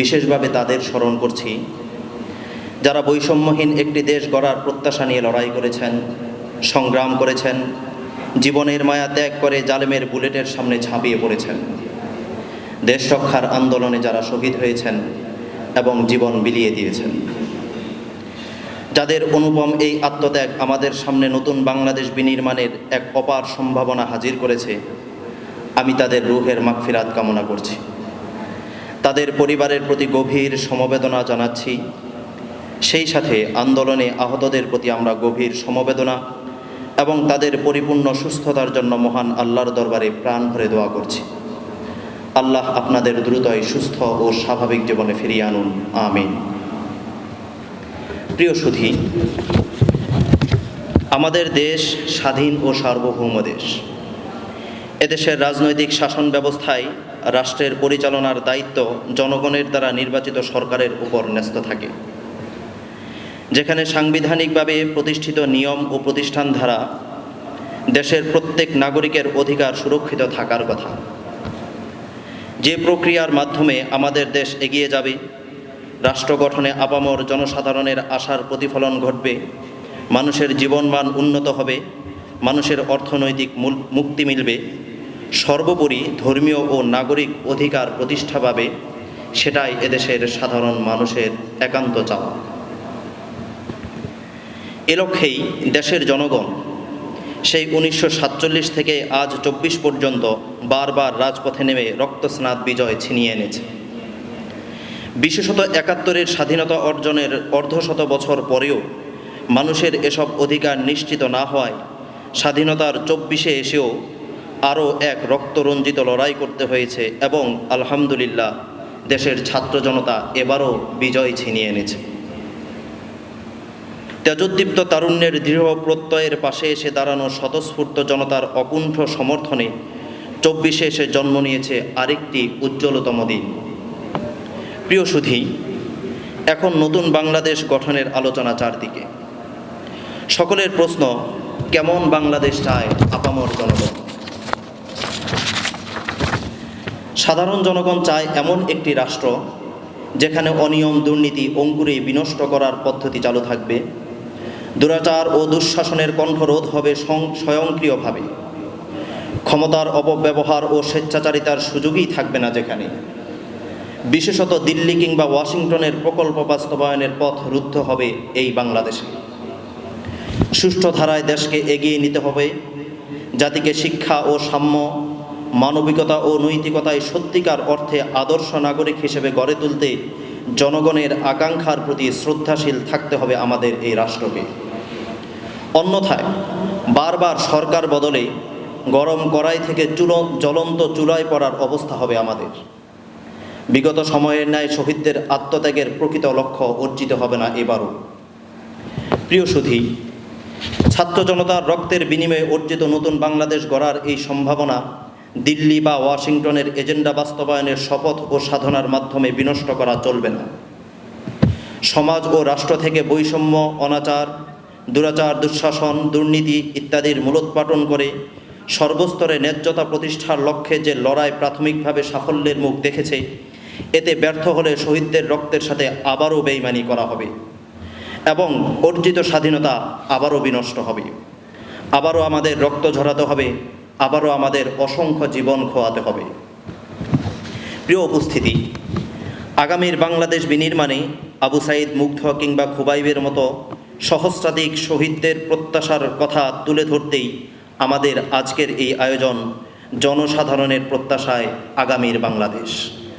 বিশেষভাবে তাদের স্মরণ করছি। যারা বৈষম্যহীন একটি দেশ গড়ার প্রত্যাশা নিয়ে লড়াই করেছেন, সংগ্রাম করেছেন, জীবনের মায়া ত্যাগ করে জালেমের বুলেটের সামনে ঝাঁপিয়ে পড়েছেন। দেশ রক্ষার আন্দোলনে যারা শহীদ হয়েছেন এবং জীবন বিলিয়ে দিয়েছেন। যাদের অনুপম এই আত্মত্যাগ আমাদের সামনে নতুন বাংলাদেশ বিনির্মাণের এক অপার সম্ভাবনা হাজির করেছে, আমি তাদের রুহের মাগফিরাত কামনা করছি। তাদের পরিবারের প্রতি গভীর সমবেদনা জানাচ্ছি। সেই সাথে আন্দোলনে আহতদের প্রতি আমরা গভীর সমবেদনা এবং তাদের পরিপূর্ণ সুস্থতার জন্য মহান আল্লাহর দরবারে প্রাণ ভরে দোয়া করছি। আল্লাহ আপনাদের দ্রুতই সুস্থ ও স্বাভাবিক জীবনে ফিরিয়ে আনুন। আমিন। প্রিয় সুধী, আমাদের দেশ স্বাধীন ও সার্বভৌম দেশ। এদেশের রাজনৈতিক শাসন ব্যবস্থায় রাষ্ট্রের পরিচালনার দায়িত্ব জনগণের দ্বারা নির্বাচিত সরকারের উপর ন্যস্ত থাকে। যেখানে সাংবিধানিকভাবে প্রতিষ্ঠিত নিয়ম ও প্রতিষ্ঠান দ্বারা দেশের প্রত্যেক নাগরিকের অধিকার সুরক্ষিত থাকার কথা। যে প্রক্রিয়ার মাধ্যমে আমাদের দেশ এগিয়ে যাবে, রাষ্ট্র গঠনে আপামর জনসাধারণের আশার প্রতিফলন ঘটবে, মানুষের জীবনমান উন্নত হবে, মানুষের অর্থনৈতিক মুক্তি মিলবে সর্বোপরি ধর্মীয় ও নাগরিক অধিকার প্রতিষ্ঠা পাবে, সেটাই এদেশের সাধারণ মানুষের একান্ত চাওয়া। এ লক্ষ্যেই দেশের জনগণ সেই উনিশশো সাতচল্লিশ থেকে আজ চব্বিশ পর্যন্ত বারবার রাজপথে নেমে রক্তস্নাত বিজয় ছিনিয়ে এনেছে। বিশেষত একাত্তরের স্বাধীনতা অর্জনের অর্ধশত বছর পরেও মানুষের এসব অধিকার নিশ্চিত না হওয়ায় স্বাধীনতার চব্বিশে এসেও আরও এক রক্তরঞ্জিত লড়াই করতে হয়েছে এবং আলহামদুলিল্লাহ দেশের ছাত্র জনতা এবারও বিজয় ছিনিয়ে এনেছে। তেজোদ্দীপ্ত তারুণ্যের দৃঢ় প্রত্যয়ের পাশে এসে দাঁড়ানো স্বতঃস্ফূর্ত জনতার অকুণ্ঠ সমর্থনে চব্বিশে এসে জন্ম নিয়েছে আরেকটি উজ্জ্বলতম দিন। প্রিয় সুধী, এখন নতুন বাংলাদেশ গঠনের আলোচনা চারদিকে। সকলের প্রশ্ন, কেমন বাংলাদেশ চায় আপামর জনগণ? সাধারণ জনগণ চায় এমন একটি রাষ্ট্র যেখানে অনিয়ম, দুর্নীতি, অঙ্কুরে বিনষ্ট করার পদ্ধতি চালু থাকবে। দুরাচার ও দুঃশাসনের কণ্ঠরোধ হবে স্বয়ংক্রিয়ভাবে। ক্ষমতার অপব্যবহার ও স্বেচ্ছাচারিতার সুযোগই থাকবে না যেখানে। বিশেষত দিল্লি কিংবা ওয়াশিংটনের প্রকল্প বাস্তবায়নের পথ রুদ্ধ হবে এই বাংলাদেশে। সুষ্ঠু ধারায় দেশকে এগিয়ে নিতে হবে। জাতিকে শিক্ষা ও সাম্য মানবিকতা ও নৈতিকতায় সত্যিকার অর্থে আদর্শ নাগরিক হিসেবে গড়ে তুলতে জনগণের আকাঙ্ক্ষার প্রতি শ্রদ্ধাশীল থাকতে হবে আমাদের এই রাষ্ট্রকে। অন্যথায়, বারবার সরকার বদলে গরম কড়াই থেকে চুল, জ্বলন্ত চুলায় পড়ার অবস্থা হবে আমাদের। বিগত সময়ের ন্যায় শহীদদের আত্মত্যাগের প্রকৃত লক্ষ্য অর্জিত হবে না এবারও। প্রিয় সুধী, ছাত্র জনতার রক্তের বিনিময়ে অর্জিত নতুন বাংলাদেশ গড়ার এই সম্ভাবনা দিল্লি বা ওয়াশিংটনের এজেন্ডা বাস্তবায়নের শপথ ও সাধনার মাধ্যমে বিনষ্ট করা চলবে না। সমাজ ও রাষ্ট্র থেকে বৈষম্য, অনাচার, দুরাচার, দুঃশাসন, দুর্নীতি ইত্যাদির মূলোৎপাটন করে সর্বস্তরে ন্যায্যতা প্রতিষ্ঠার লক্ষ্যে যে লড়াই প্রাথমিকভাবে সাফল্যের মুখ দেখেছে, এতে ব্যর্থ হলে শহীদদের রক্তের সাথে আবারও বেইমানি করা হবে এবং অর্জিত স্বাধীনতা আবারও বিনষ্ট হবে। আবারও আমাদের রক্ত ঝরাতে হবে। আবারও আমাদের অসংখ্য জীবন খোয়াতে হবে। প্রিয় উপস্থিতি, আগামীর বাংলাদেশ বিনির্মাণে আবু সাইদ মুগ্ধ কিংবা খুবাইবের মতো সহস্রাধিক শহীদদের প্রত্যাশার কথা তুলে ধরতেই আমাদের আজকের এই আয়োজন জনসাধারণের প্রত্যাশায় আগামীর বাংলাদেশ।